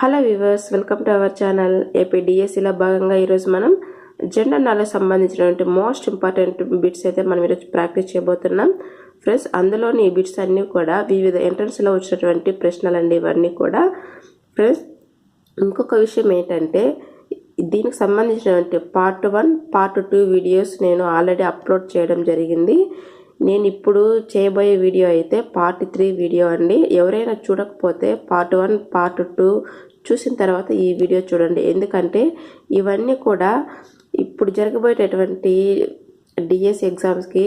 Hello viewers welcome to our channel A P డిఎస్సిలో భాగంగా ఈరోజు మనం జెండర్ నాలెడ్జ్ సంబంధించినటువంటి మోస్ట్ ఇంపార్టెంట్ బిట్స్ అయితే మనం ఈరోజు ప్రాక్టీస్ చేయబోతున్నాం. ఫ్రెండ్స్ అందులోని ఈ బిట్స్ అన్నీ కూడా వివిధ ఎంట్రన్స్లో వచ్చినటువంటి ప్రశ్నలు అండి ఇవన్నీ కూడా. ఫ్రెండ్స్ ఇంకొక విషయం ఏంటంటే దీనికి సంబంధించినటువంటి part one part two videos నేను ఆల్రెడీ అప్లోడ్ చేయడం జరిగింది. నేను ఇప్పుడు చేయబోయే వీడియో అయితే పార్ట్ త్రీ వీడియో అండి. ఎవరైనా చూడకపోతే పార్ట్ వన్ పార్ట్ టూ చూసిన తర్వాత ఈ వీడియో చూడండి. ఎందుకంటే ఇవన్నీ కూడా ఇప్పుడు జరగబోయేటటువంటి డిఎస్ ఎగ్జామ్స్కి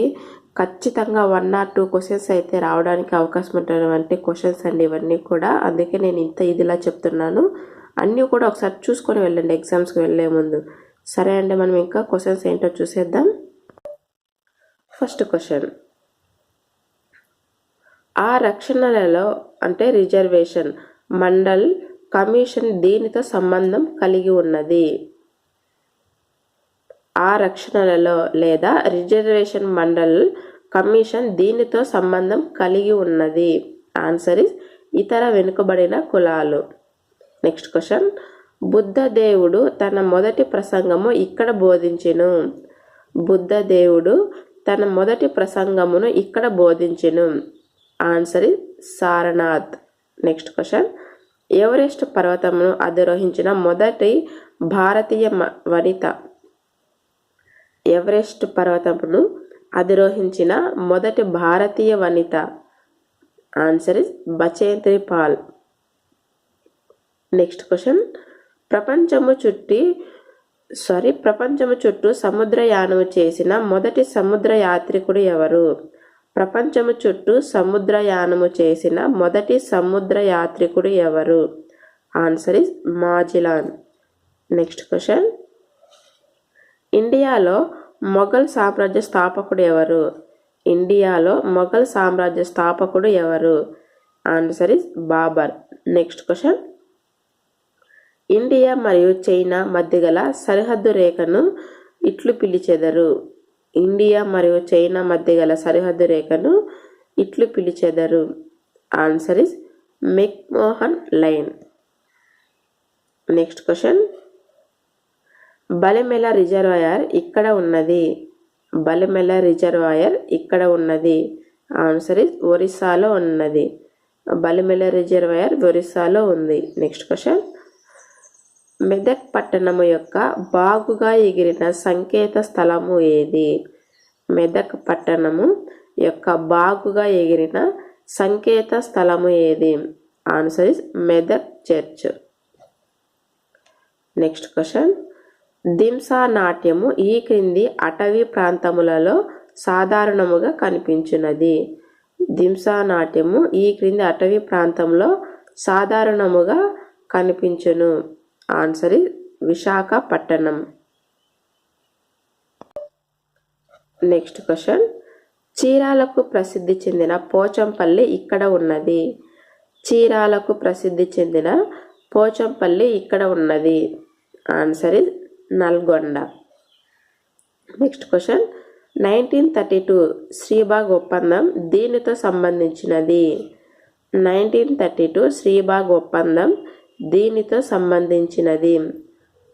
ఖచ్చితంగా వన్ ఆర్ టూ క్వశ్చన్స్ అయితే రావడానికి అవకాశం ఉంటున్నటువంటి క్వశ్చన్స్ అండి ఇవన్నీ కూడా. అందుకే నేను ఇంత ఇదిలా చెప్తున్నాను. అన్నీ కూడా ఒకసారి చూసుకొని వెళ్ళండి. ఎగ్జామ్స్కి వెళ్ళే ముందు. సరే అండి మనం ఇంకా క్వశ్చన్స్ ఏంటో చూసేద్దాం. ఫస్ట్ క్వశ్చన్ ఆ రక్షణలలో అంటే రిజర్వేషన్ మండల్ కమిషన్ దీనితో సంబంధం కలిగి ఉన్నది? ఆ రక్షణలలో లేదా రిజర్వేషన్ మండల్ కమిషన్ దీనితో సంబంధం కలిగి ఉన్నది? ఆన్సర్ ఇస్ ఇతర వెనుకబడిన కులాలు. Next question. బుద్ధదేవుడు తన మొదటి ప్రసంగము ఇక్కడ బోధించెను. బుద్ధదేవుడు తన మొదటి ప్రసంగమును ఇక్కడ బోధించెను. Answer is Sarnath. Next question. Everest పర్వతమును అధిరోహించిన మొదటి భారతీయ మ- వనిత ఎవరెస్ట్ పర్వతమును అధిరోహించిన మొదటి భారతీయ వనిత. Answer is Bachendri Pal. Next question ప్రపంచము చుట్టి సారీ ప్రపంచము చుట్టూ సముద్రయానము చేసిన మొదటి సముద్ర యాత్రికుడు ఎవరు? ప్రపంచము చుట్టూ సముద్రయానము చేసిన మొదటి సముద్ర యాత్రికుడు ఎవరు? Answer is Magellan next question ఇండియాలో మొఘల్ సామ్రాజ్య స్థాపకుడు ఎవరు? ఇండియాలో మొఘల్ సామ్రాజ్య స్థాపకుడు ఎవరు? Answer is Babur next question India మరియు చైనా మధ్య గల సరిహద్దు రేఖను ఇట్లు పిలిచెదరు. ఇండియా మరియు చైనా మధ్య గల సరిహద్దు రేఖను ఇట్లు పిలిచెదరు. Answer is McMahon line next question Balimela reservoir ఇక్కడ ఉన్నది. బలిమెల రిజర్వాయర్ ఇక్కడ ఉన్నది. ఆన్సర్ ఇస్ ఒరిస్సాలో ఉన్నది. బలిమెల రిజర్వాయర్ ఒరిస్సాలో ఉంది. నెక్స్ట్ క్వశ్చన్ మెదక్ పట్టణము యొక్క బాగుగా ఎగిరిన సంకేత స్థలము ఏది? మెదక్ పట్టణము యొక్క బాగుగా ఎగిరిన సంకేత స్థలము ఏది? Answer is Medak church. Next question Dhimsa నాట్యము ఈ క్రింది అటవీ ప్రాంతములలో సాధారణముగా కనిపించినది. దింసా నాట్యము ఈ క్రింది అటవీ ప్రాంతంలో సాధారణముగా కనిపించును. Answer Visakhapatnam next question. చీరాలకు ప్రసిద్ధి చెందిన పోచంపల్లి ఇక్కడ ఉన్నది. చీరాలకు ప్రసిద్ధి చెందిన పోచంపల్లి ఇక్కడ ఉన్నది. Answer is Nalgonda. Next question. Nineteen thirty two Sribagh ఒప్పందం దీనితో సంబంధించినది. నైన్టీన్ థర్టీ టూ శ్రీబాగ్ ఒప్పందం దీనితో సంబంధించినది.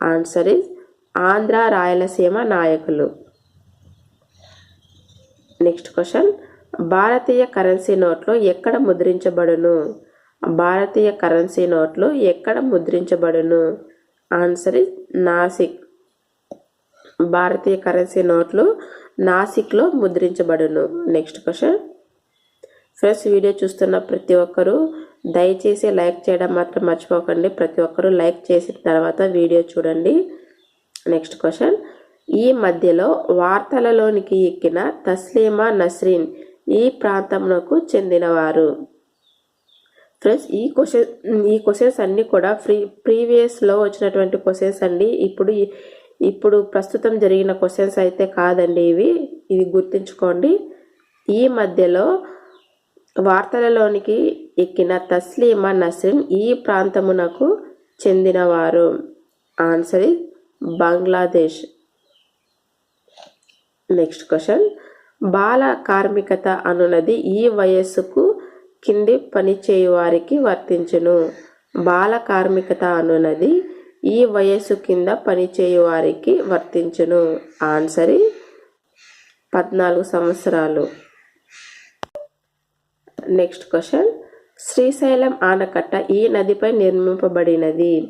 ఆన్సర్ ఇస్ ఆంధ్ర రాయలసీమ నాయకులు నెక్స్ట్ క్వశ్చన్ భారతీయ కరెన్సీ నోట్లు ఎక్కడ ముద్రించబడును? భారతీయ కరెన్సీ నోట్లు ఎక్కడ ముద్రించబడును? ఆన్సర్ ఇస్ నాసిక్ భారతీయ కరెన్సీ నోట్లు నాసిక్లో ముద్రించబడును. నెక్స్ట్ క్వశ్చన్ ఫ్రెండ్స్ వీడియో చూస్తున్న ప్రతి ఒక్కరూ దయచేసి లైక్ చేయడం మాత్రం మర్చిపోకండి. ప్రతి ఒక్కరూ లైక్ చేసిన తర్వాత వీడియో చూడండి. Next question. ఈ మధ్యలో వార్తలలోనికి ఎక్కిన తస్లీమా నస్రీన్ ఈ ప్రాంతంలోకు చెందినవారు. ఫ్రెండ్స్ ఈ క్వశ్చన్ ఈ క్వశ్చన్స్ అన్నీ కూడా ప్రీ ప్రీవియస్లో వచ్చినటువంటి క్వశ్చన్స్ అండి. ఇప్పుడు ఇప్పుడు ప్రస్తుతం జరిగిన క్వశ్చన్స్ అయితే కాదండి ఇవి. ఇది గుర్తుంచుకోండి. ఈ మధ్యలో వార్తలలోనికి ఎక్కిన తస్లీమా నసీం ఈ ప్రాంతమునకు చెందినవారు. Answer is Bangladesh next question బాల కార్మికత అనున్నది ఈ వయస్సుకు కింది పనిచేయువారికి వర్తించును. బాల కార్మికత అనున్నది ఈ వయస్సు కింద పనిచేయువారికి వర్తించును. ఆన్సర్ పద్నాలుగు సంవత్సరాలు. నెక్స్ట్ క్వశ్చన్ శ్రీశైలం ఆనకట్ట ఈ నదిపై నిర్మింపబడినది.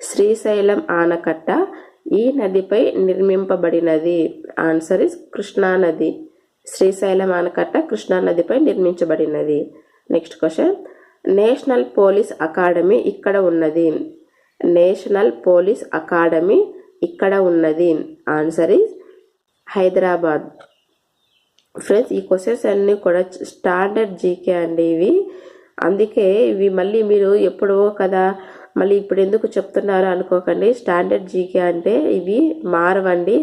శ్రీశైలం ఆనకట్ట ఈ నదిపై నిర్మింపబడినది. ఆన్సర్ ఇస్ కృష్ణా నది. శ్రీశైలం ఆనకట్ట కృష్ణా నదిపై నిర్మించబడినది. Next question national police academy ఇక్కడ ఉన్నది. నేషనల్ పోలీస్ అకాడమీ ఇక్కడ ఉన్నది. Answer is Hyderabad. ఫ్రెండ్స్ ఈ క్వశ్చన్స్ అన్నీ కూడా స్టాండర్డ్ జీకే అండి ఇవి. అందుకే ఇవి మళ్ళీ మీరు ఎప్పుడో కదా మళ్ళీ ఇప్పుడు ఎందుకు చెప్తున్నారు అనుకోకండి. స్టాండర్డ్ జీకే అంటే ఇవి మారవండి.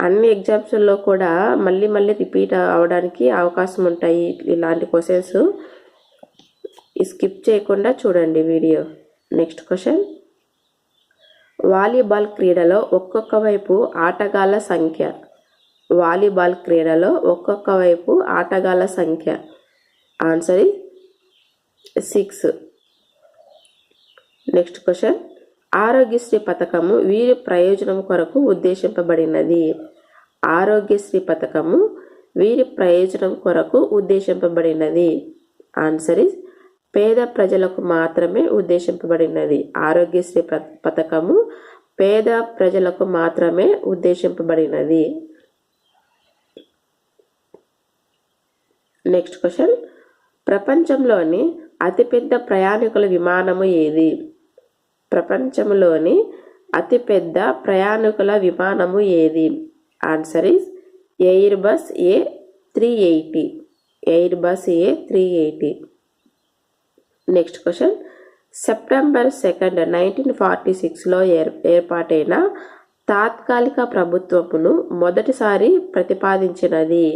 అన్ని ఎగ్జామ్స్లో కూడా మళ్ళీ మళ్ళీ రిపీట్ అవడానికి అవకాశం ఉంటాయి ఇలాంటి క్వశ్చన్స్. స్కిప్ చేయకుండా చూడండి వీడియో. Next question. వాలీబాల్ క్రీడలో ఒక్కొక్క వైపు ఆటగాళ్ళ సంఖ్య. వాలీబాల్ క్రీడలో ఒక్కొక్క వైపు ఆటగాళ్ళ సంఖ్య. Answer six next question Aarogyasri పథకము వీరి ప్రయోజనం కొరకు ఉద్దేశింపబడినది. ఆరోగ్యశ్రీ పథకము వీరి ప్రయోజనం కొరకు ఉద్దేశింపబడినది. ఆన్సర్ ఇస్ పేద ప్రజలకు మాత్రమే ఉద్దేశింపబడినది. ఆరోగ్యశ్రీ పథకము పేద ప్రజలకు మాత్రమే ఉద్దేశింపబడినది. నెక్స్ట్ క్వశ్చన్ ప్రపంచంలోని అతిపెద్ద ప్రయాణికుల విమానము ఏది? ప్రపంచంలోని అతిపెద్ద ప్రయాణికుల విమానము ఏది? Answer is Airbus A three eighty Airbus A three eighty next question September second nineteen forty సిక్స్లో ఏర్ ఏర్పాటైన తాత్కాలిక ప్రభుత్వమును మొదటిసారి ప్రతిపాదించినది.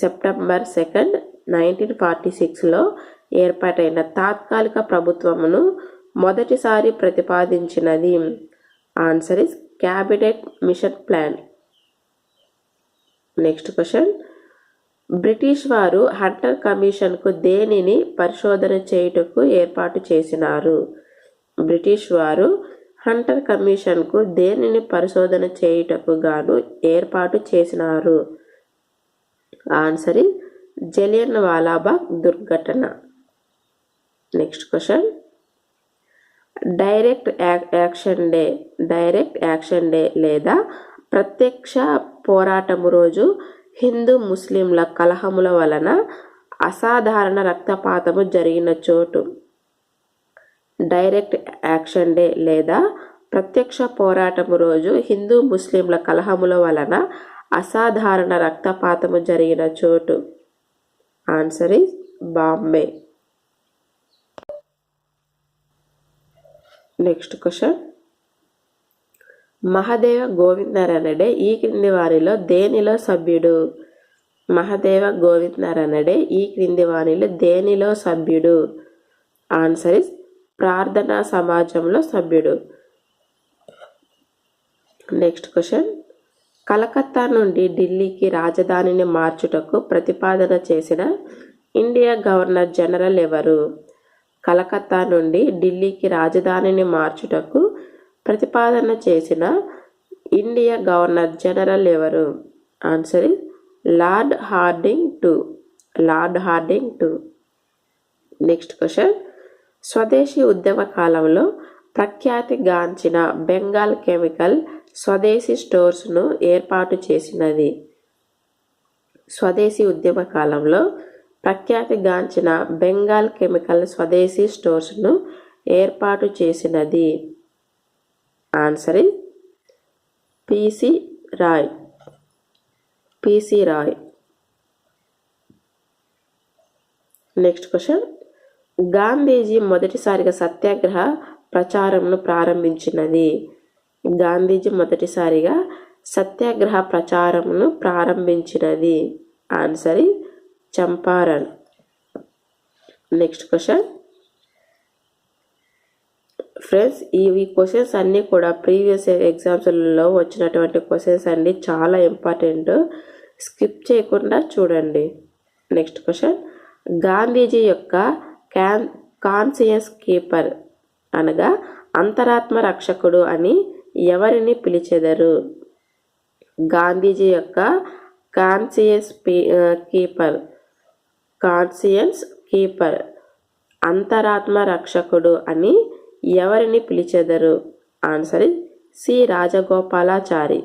సెప్టెంబర్ సెకండ్ నైన్టీన్ ఫార్టీ సిక్స్లో ఏర్పాటైన తాత్కాలిక ప్రభుత్వమును మొదటిసారి ప్రతిపాదించినది. Answer is cabinet mission plan next question British వారు హంటర్ కమిషన్కు దేనిని పరిశోధన చేయుటకు ఏర్పాటు చేసినారు? బ్రిటిష్ వారు హంటర్ కమిషన్కు దేనిని పరిశోధన చేయుటకు గాను ఏర్పాటు చేసినారు? ఆన్సర్ ఇస్ జలియన్ వాలాబాగ్ దుర్ఘటన. Next question. Direct action day direct action day లేదా ప్రత్యక్ష పోరాటము రోజు హిందూ ముస్లింల కలహముల వలన అసాధారణ రక్తపాతము జరిగిన చోటు. డైరెక్ట్ యాక్షన్ డే లేదా ప్రత్యక్ష పోరాటము రోజు హిందూ ముస్లింల కలహముల వలన అసాధారణ రక్తపాతము జరిగిన చోటు. Answer is Bombay next question Mahadev Govind Ranade ఈ క్రింది వారిలో దేనిలో సభ్యుడు? మహదేవ గోవిందరనడే ఈ క్రింది వారిలో దేనిలో సభ్యుడు? ఆన్సర్ ఇస్ ప్రార్థనా సమాజంలో సభ్యుడు. నెక్స్ట్ క్వశ్చన్ కలకత్తా నుండి ఢిల్లీకి రాజధానిని మార్చుటకు ప్రతిపాదన చేసిన ఇండియా గవర్నర్ జనరల్ ఎవరు? కలకత్తా నుండి ఢిల్లీకి రాజధానిని మార్చుటకు ప్రతిపాదన చేసిన ఇండియా గవర్నర్ జనరల్ ఎవరు? Answer Lord Hardinge two. Lord Hardinge two. Next question. Swadeshi ఉద్యమ కాలంలో ప్రఖ్యాతిగాంచిన బెంగాల్ కెమికల్ స్వదేశీ స్టోర్స్ను ఏర్పాటు చేసినది. స్వదేశీ ఉద్యమ కాలంలో ప్రఖ్యాతిగాంచిన బెంగాల్ కెమికల్ స్వదేశీ స్టోర్స్ను ఏర్పాటు చేసినది. Answer PC Roy. PC Roy. Next question. Gandhiji మొదటిసారిగా సత్యాగ్రహ ప్రచారంను ప్రారంభించినది. గాంధీజీ మొదటిసారిగా సత్యాగ్రహ ప్రచారమును ప్రారంభించినది. Answer Champaran next question friends ఈ క్వశ్చన్స్ అన్నీ కూడా ప్రీవియస్ ఎగ్జామ్స్లలో వచ్చినటువంటి క్వశ్చన్స్ అన్నీ చాలా ఇంపార్టెంట్ స్కిప్ చేయకుండా చూడండి. నెక్స్ట్ క్వశ్చన్ గాంధీజీ యొక్క క్యాన్ కాన్సియస్ కీపర్ అనగా అంతరాత్మ రక్షకుడు అని ఎవరిని పిలిచెదరు? గాంధీజీ యొక్క కాన్సియస్ కీపర్ కాన్సియన్స్ కీపర్ అంతరాత్మ రక్షకుడు అని ఎవరిని పిలిచెదరు? Answer C. రాజగోపాలాచారి.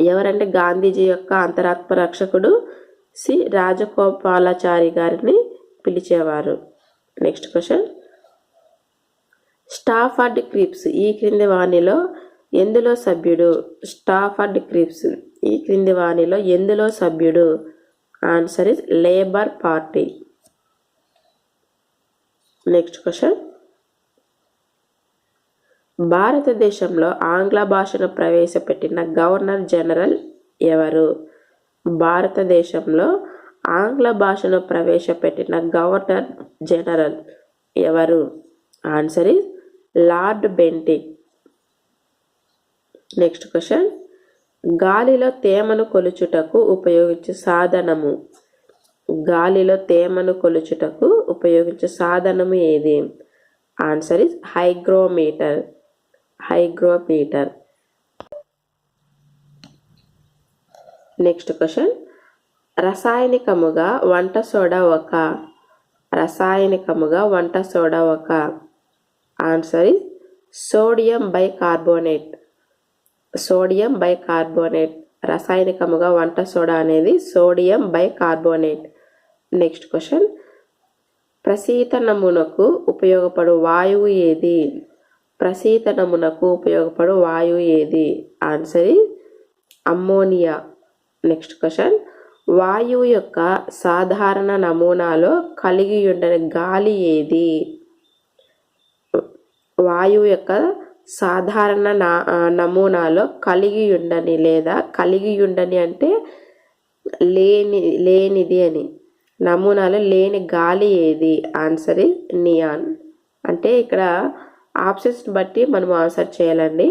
ఎవరంటే గాంధీజీ యొక్క అంతరాత్మ రక్షకుడు సి. రాజగోపాలాచారి గారిని పిలిచేవారు. Next question. స్టాఫర్డ్ క్రిప్స్ ఈ క్రింది వాణిలో ఎందులో సభ్యుడు? స్టాఫర్డ్ క్రిప్స్ ఈ క్రింది వాణిలో ఎందులో సభ్యుడు? Answer is Labour Party. Next question. భారతదేశంలో ఆంగ్ల భాషను ప్రవేశపెట్టిన గవర్నర్ జనరల్ ఎవరు? భారతదేశంలో ఆంగ్ల భాషను ప్రవేశపెట్టిన గవర్నర్ జనరల్ ఎవరు? Answer is Lord Bentinck next question. గాలిలో తేమను కొలుచుటకు ఉపయోగించే సాధనము. గాలిలో తేమను కొలుచుటకు ఉపయోగించే సాధనము ఏది? Answer is hygrometer. Hygrometer. Next question. రసాయనికముగా వంట సోడా ఒక. రసాయనికముగా వంట సోడా ఒక. Answer is sodium bicarbonate sodium bicarbonate రసాయనికముగా వంట సోడా అనేది సోడియం బైకార్బోనేట్ నెక్స్ట్ క్వశ్చన్ ప్రసీతనమునకు ఉపయోగపడు వాయువు ఏది? ప్రసీతనమునకు ఉపయోగపడు వాయువు ఏది? Answer ammonia. నెక్స్ట్ క్వశ్చన్ వాయువు యొక్క సాధారణ నమూనాలో కలిగి ఉండని గాలి ఏది? వాయువు యొక్క సాధారణ నా నమూనాలో కలిగి ఉండని లేదా కలిగి ఉండని అంటే లేని లేనిది అని. నమూనాలో లేని గాలి ఏది? ఆన్సర్ ఇస్ నియాన్ అంటే ఇక్కడ ఆప్షన్స్ బట్టి మనం ఆన్సర్ చేయాలండి.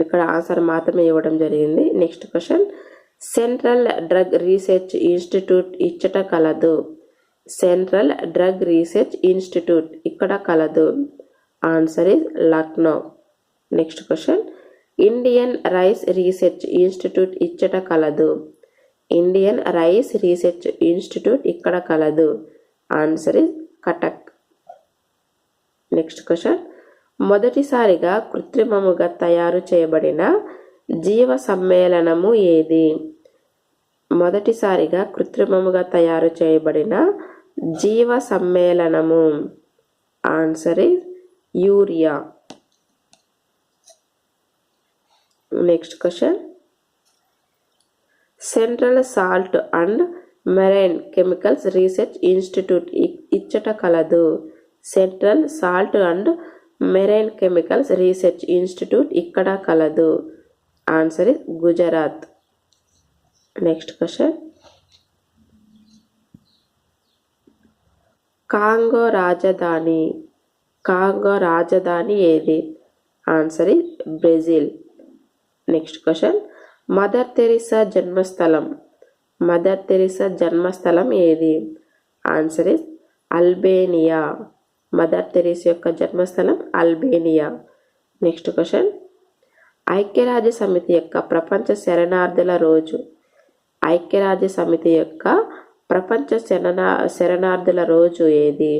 ఇక్కడ ఆన్సర్ మాత్రమే ఇవ్వడం జరిగింది. Next question central drug research institute ఇచ్చట కలదు. Central drug research institute. ఇక్కడ కలదు. Answer is Lucknow. Next question. Indian rice research institute ఇచ్చట కలదు. ఇండియన్ రైస్ రీసెర్చ్ ఇన్స్టిట్యూట్ ఇక్కడ కలదు. Answer is Cuttack. Next question. మొదటిసారిగా కృత్రిమముగా తయారు చేయబడిన జీవ సమ్మేళనము ఏది? మొదటిసారిగా కృత్రిమముగా తయారు చేయబడిన జీవ సమ్మేళనము answer is urea next question central salt and marine chemicals research institute ఇచ్చట కలదు central salt and marine chemicals research institute ఇక్కడ కలదు. Answer is Gujarat next question Congo రాజధాని. కాంగో రాజధాని ఏది? Answer is Brazil. Next question. Mother Teresa జన్మస్థలం. Mother Teresa జన్మస్థలం ఏది? Answer is Albania. Mother Teresa యొక్క జన్మస్థలం అల్బేనియా. Next question. ఐక్యరాజ్య సమితి యొక్క ప్రపంచ శరణార్థుల రోజు. ఐక్యరాజ్య సమితి యొక్క ప్రపంచ శరణా శరణార్థుల రోజు ఏది?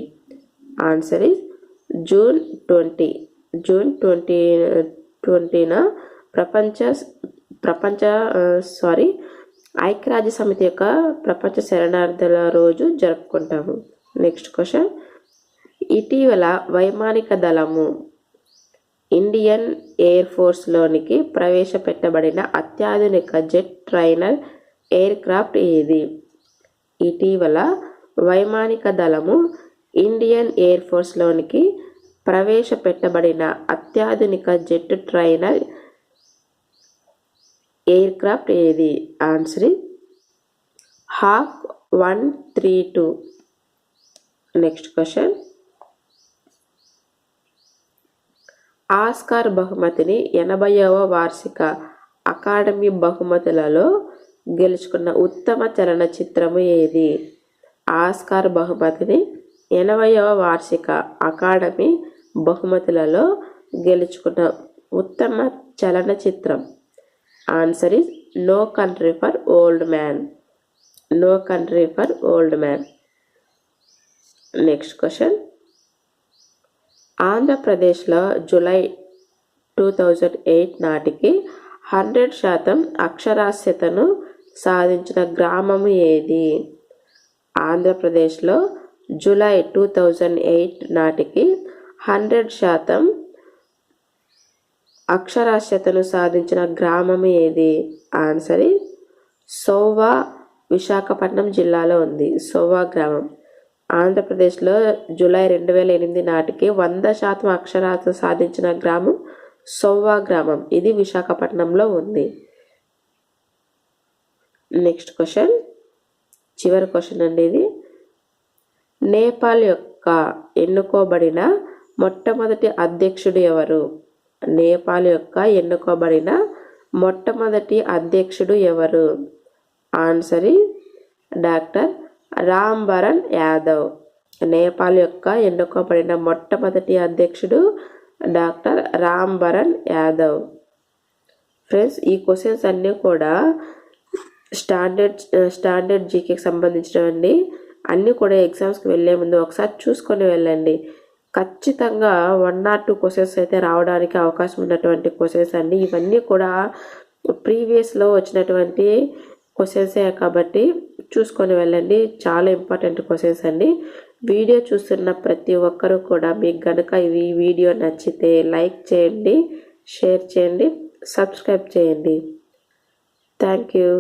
Answer is June twenty June twenty ట్వంటీన ప్రపంచ ప్రపంచ సారీ ఐక్యరాజ్య సమితి యొక్క ప్రపంచ శరణార్థుల రోజు జరుపుకుంటాము. నెక్స్ట్ క్వశ్చన్ ఇటీవల వైమానిక దళము ఇండియన్ ఎయిర్ ఫోర్స్లోనికి ప్రవేశపెట్టబడిన అత్యాధునిక జెట్ ట్రైనర్ ఎయిర్ క్రాఫ్ట్ ఏది? ఇటీవల వైమానిక దళము ఇండియన్ ఎయిర్ ఫోర్స్లోనికి ప్రవేశపెట్టబడిన అత్యాధునిక జెట్ ట్రైనర్ ఎయిర్ క్రాఫ్ట్ ఏది? Answer Hawk one three two. Next question. Oscar బహుమతిని ఎనభైవ వార్షిక అకాడమీ బహుమతులలో గెలుచుకున్న ఉత్తమ చలనచిత్రము ఏది? ఆస్కార్ బహుమతిని ఎనభైవ వార్షిక అకాడమీ బహుమతులలో గెలుచుకున్న ఉత్తమ చలనచిత్రం. Answer is No Country for Old Man. No Country for Old Man. Next question. ఆంధ్రప్రదేశ్లో జూలై టూ థౌజండ్ ఎయిట్ నాటికి హండ్రెడ్ శాతం అక్షరాస్యతను సాధించిన గ్రామము ఏది? ఆంధ్రప్రదేశ్లో జూలై టూ థౌజండ్ ఎయిట్ నాటికి హండ్రెడ్ శాతం అక్షరాస్యతను సాధించిన గ్రామం ఏది? ఆన్సర్ సోవా విశాఖపట్నం జిల్లాలో ఉంది. సోవా గ్రామం. ఆంధ్రప్రదేశ్లో జూలై రెండు వేల ఎనిమిది నాటికి వంద శాతం అక్షరాస్యత సాధించిన గ్రామం సోవా గ్రామం. ఇది విశాఖపట్నంలో ఉంది. Next question. చివరి క్వశ్చన్ అండి ఇది. నేపాల్ యొక్క ఎన్నుకోబడిన మొట్టమొదటి అధ్యక్షుడు ఎవరు? నేపాల్ యొక్క ఎన్నుకోబడిన మొట్టమొదటి అధ్యక్షుడు ఎవరు? Answer doctor Rambaran Yadav. Nepal యొక్క ఎన్నుకోబడిన మొట్టమొదటి అధ్యక్షుడు డాక్టర్ రాంబరణ్ యాదవ్. ఫ్రెండ్స్ ఈ క్వశ్చన్స్ అన్నీ కూడా స్టాండర్డ్ స్టాండర్డ్ జీకేకి సంబంధించినవండి అన్నీ కూడా ఎగ్జామ్స్కి వెళ్ళే ముందు ఒకసారి చూసుకొని వెళ్ళండి. ఖచ్చితంగా వన్ ఆర్ టూ క్వశ్చన్స్ అయితే రావడానికి అవకాశం ఉన్నటువంటి క్వశ్చన్స్ అండి. ఇవన్నీ కూడా ప్రీవియస్లో వచ్చినటువంటి క్వశ్చన్సే కాబట్టి చూసుకొని వెళ్ళండి. చాలా ఇంపార్టెంట్ క్వశ్చన్స్ అండి. వీడియో చూస్తున్న ప్రతి ఒక్కరూ కూడా మీకు కనుక ఈ వీడియో నచ్చితే లైక్ చేయండి షేర్ చేయండి సబ్స్క్రైబ్ చేయండి. Thank you.